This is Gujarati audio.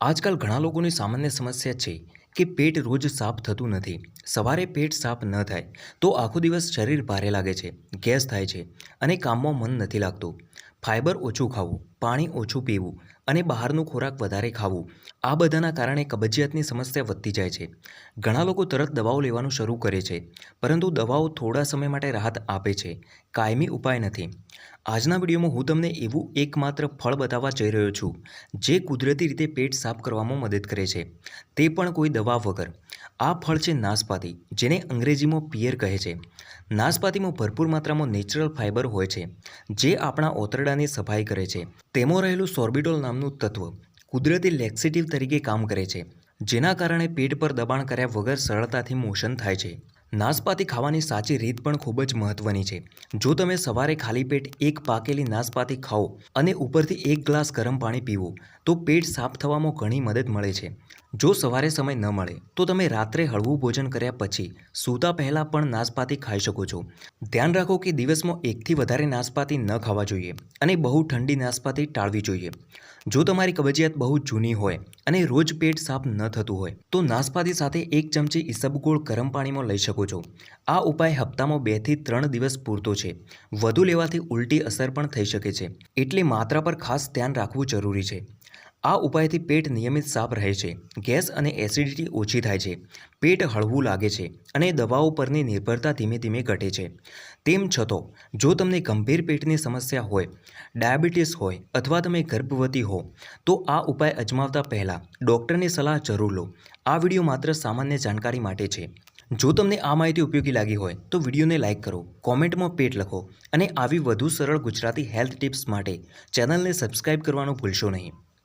આજકાલ ઘણા લોકોની સામાન્ય સમસ્યા છે કે પેટ રોજ સાફ થતું નથી. સવારે પેટ સાફ ન થાય તો આખો દિવસ શરીર ભારે લાગે છે, ગેસ થાય છે અને કામમાં મન નથી લાગતું. ફાઇબર ઓછું ખાવું, પાણી ઓછું પીવું અને બહારનું ખોરાક વધારે ખાવું, આ બધાના કારણે કબજિયાતની સમસ્યા વધતી જાય છે. ઘણા લોકો તરત દવાઓ લેવાનું શરૂ કરે છે, પરંતુ દવાઓ થોડા સમય માટે રાહત આપે છે, કાયમી ઉપાય નથી. આજના વિડીયોમાં હું તમને એવું એકમાત્ર ફળ બતાવવા જઈ રહ્યો છું, જે કુદરતી રીતે પેટ સાફ કરવામાં મદદ કરે છે. તે પણ કોઈ દવા વગર. આ ફળ છે નાશપાતી જેને અંગ્રેજીમાં પિયર કહે છે. નાશપાતીમાં ભરપૂર માત્રામાં નેચરલ ફાઇબર હોય છે, જે આપણા ઓતરડાની સફાઈ કરે છે. તેમાં રહેલું સોર્બિટોલ નામનું તત્વ કુદરતી લેક્સિટિવ તરીકે કામ કરે છે, જેના કારણે પેટ પર દબાણ કર્યા વગર સરળતાથી મોશન થાય છે. નાશપાતી ખાવાની સાચી રીત પણ ખૂબ જ મહત્ત્વની છે. જો તમે સવારે ખાલી પેટ એક પાકેલી નાશપાતી ખાઓ અને ઉપરથી એક ગ્લાસ ગરમ પાણી પીવો, તો પેટ સાફ થવામાં ઘણી મદદ મળે છે. જો સવારે સમય ન મળે, તો તમે રાત્રે હળવું ભોજન કર્યા પછી સૂતા પહેલાં પણ નાશપાતી ખાઈ શકો છો. ધ્યાન રાખો કે દિવસમાં એકથી વધારે નાશપાતી ન ખાવા જોઈએ અને બહુ ઠંડી નાશપાતી ટાળવી જોઈએ. જો તમારી કબજિયાત બહુ જૂની હોય અને રોજ પેટ સાફ ન થતું હોય, તો નાશપાતી સાથે એક ચમચી ઈસબગોળ ગરમ પાણીમાં લઈ શકો છો. આ ઉપાય હપ્તામાં બેથી ત્રણ દિવસ પૂરતો છે. વધુ લેવાથી ઉલટી અસર પણ થઈ શકે છે. એટલે માત્રા પર ખાસ ધ્યાન રાખવું જરૂરી છે. આ ઉપાયથી પેટ નિયમિત સાફ રહે છે, ગેસ અને એસિડિટી ઓછી થાય છે, પેટ હળવું લાગે છે અને દવાઓ પરની નિર્ભરતા ધીમે ધીમે ઘટે છે. તેમ છતાં, જો તમને ગંભીર પેટની સમસ્યા હોય, ડાયાબિટીસ હોય અથવા તમે ગર્ભવતી હો, તો આ ઉપાય અજમાવતા પહેલાં ડૉક્ટરની સલાહ જરૂર લો. આ વીડિયો માત્ર સામાન્ય જાણકારી માટે છે. જો તમને આ માહિતી ઉપયોગી લાગી હોય, તો વિડીયોને લાઇક કરો, કોમેન્ટમાં પેટ લખો અને આવી વધુ સરળ ગુજરાતી હેલ્થ ટિપ્સ માટે ચેનલને સબસ્ક્રાઇબ કરવાનું ભૂલશો નહીં.